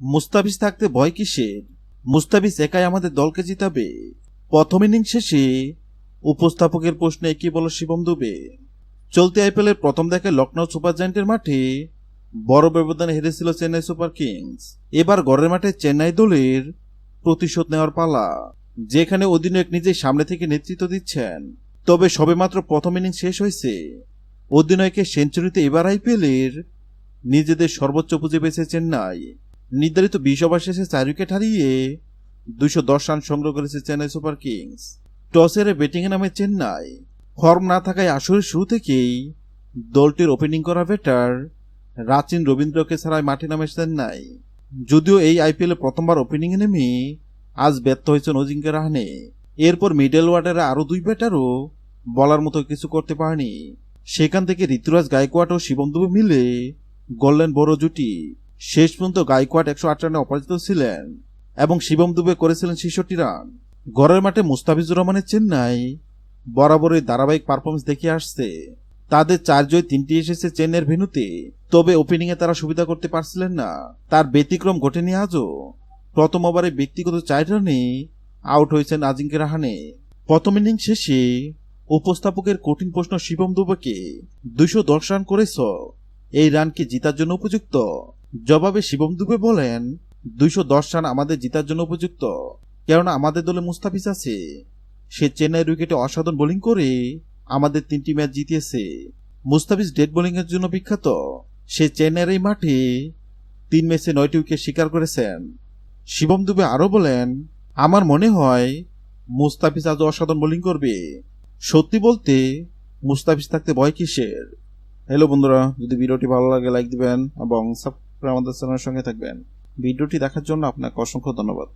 মুস্তাফিজ থাকতে ভয় কিসের? মুস্তাফিজ একাই আমাদের দলকে জিতাবে। প্রথম ইনিংস শেষে উপস্থাপকের প্রশ্নে কি বল শিবম দুবে। চলতি আইপিএলের প্রথম দেখে লখনৌ সুপার জায়েন্টের মাঠে বড় ব্যবধানে হেরেছিল চেন্নাই সুপার কিংস। এবার ঘরের মাঠে চেন্নাই দলের প্রতিশোধ নেওয়ার পালা, যেখানে অধিনায়ক নিজে সামনে থেকে নেতৃত্ব দিচ্ছেন। তবে সবেমাত্র প্রথম ইনিংস শেষ হয়েছে। অধিনায়কের সেঞ্চুরিতে এবার আইপিএলের নিজেদের সর্বোচ্চ পুঁজি পেয়েছে চেন্নাই। নির্ধারিত বিশ ওভার শেষে চার উইকেট হারিয়ে দুইশো দশ রান সংগ্রহ করেছে চেন্নাই সুপার কিংস। টসের ব্যাটিংয়ে নামে চেন্নাই। ফর্ম না থাকায় আসরের শুরু থেকেই দলটির ওপেনিং করা ব্যাটার রাচিন রবীন্দ্রকে ছাড়াই মাঠে নামে চেন্নাই। যদিও এই আইপিএলে প্রথমবার ওপেনিংয়ে নেমে আজ ব্যর্থ হয়েছেন অজিঙ্ক্য রাহানে এরপর মিডল ওয়ার্ডের আরও দুই ব্যাটারও বলার মতো কিছু করতে পারেনি। সেখান থেকে ঋতুরাজ গায়কোয়াড ও শিবম দুবে মিলে গড়লেন বড় জুটি। শেষ পর্যন্ত গায়কোয়াড একশো আট রানে অপরাজিত ছিলেন এবং শিবম দুবে করেছিলেন ছেষট্টি রান। ঘরের মাঠে মুস্তাফিজুর রহমানের চেন্নাই বরাবরই ধারাবাহিক পারফরমেন্স দেখিয়ে আসছে। তাদের চার জয় তিনটি এসেছে চেন্নাইয়ের ভেনুতে তবে ওপেনিংয়ে তারা সুবিধা করতে পারছিলেন না। তার ব্যতিক্রম ঘটেনি আজও। প্রথম ওভারে ব্যক্তিগত চার রানে আউট হয়েছেন আজিঙ্কে রাহানে। প্রথম ইনিংস শেষে উপস্থাপকের কঠিন প্রশ্ন শিবম দুবেকে দুইশো দশ রান করেছ এই রান কি জিতার জন্য উপযুক্ত। জবাবে শিবম দুবে বলেন, দুইশো দশ রান আমাদের জিতার জন্য উপযুক্ত। কেননা আমাদের দলে মুস্তাফিজ আছে। সে চেন্নাইয়ের উইকেটে অসাধারণ বোলিং করে আমাদের তিনটি ম্যাচ জিতিয়েছে। মুস্তাফিজ ডেড বোলিং এর জন্য বিখ্যাত। সে চেন্নাইয়ের এই মাঠে তিন ম্যাচে নয়টি উইকেট শিকার করেছেন। শিবম দুবে আরও বলেন, আমার মনে হয় মুস্তাফিজ আজ অসাধারণ বোলিং করবে। সত্যি বলতে, মুস্তাফিজ থাকতে ভয় কিসের? হ্যালো বন্ধুরা, যদি ভিডিওটি ভালো লাগে, লাইক দিবেন এবং সাবস্ক্রাইব আমাদের চ্যানেলের সঙ্গে থাকবেন। ভিডিওটি দেখার জন্য আপনাকে অসংখ্য ধন্যবাদ।